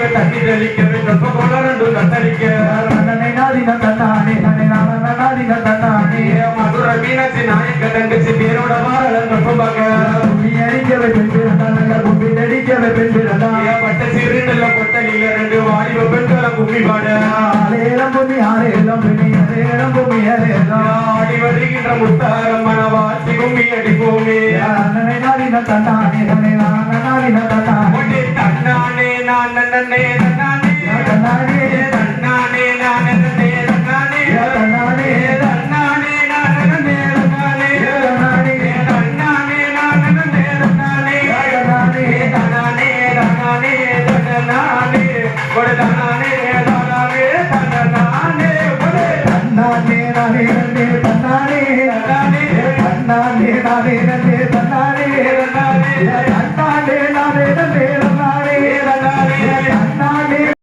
தெளிக்கவே தண்ணி தெளிக்கவே தொப்ப போல ரெண்டும் தத்தளிக்க. தன்னனை நாதின தன்னானே தன்னை நாதின தன்னானே. மதுர மீனாட்சி நாயக்க தங்கச்சி பேரோட வாழ தொப்ப பார்க்க கும்மி அடிக்கவே பெண் பிறந்தாங்க கும்மி அடிக்கவே பெண் பிறந்தா பட்ட சிறுநெல்ல பொட்டலில ரெண்டு வாலிப பெண்களை கும்மி பாட. ஆலேலம் கும்மி ஆலேலம் பிணி ஆலேலம் கும்மி ஆலேலம் ஆடி வருகின்ற முத்தாரம் மனவாசி கும்மி அடி பூமி தன்னனை நாதின தன்னானே தன்னை நாதின தன்னானே தன்னானே. தன்னாரே தன்னாரே தன்னாரே தன்னாரே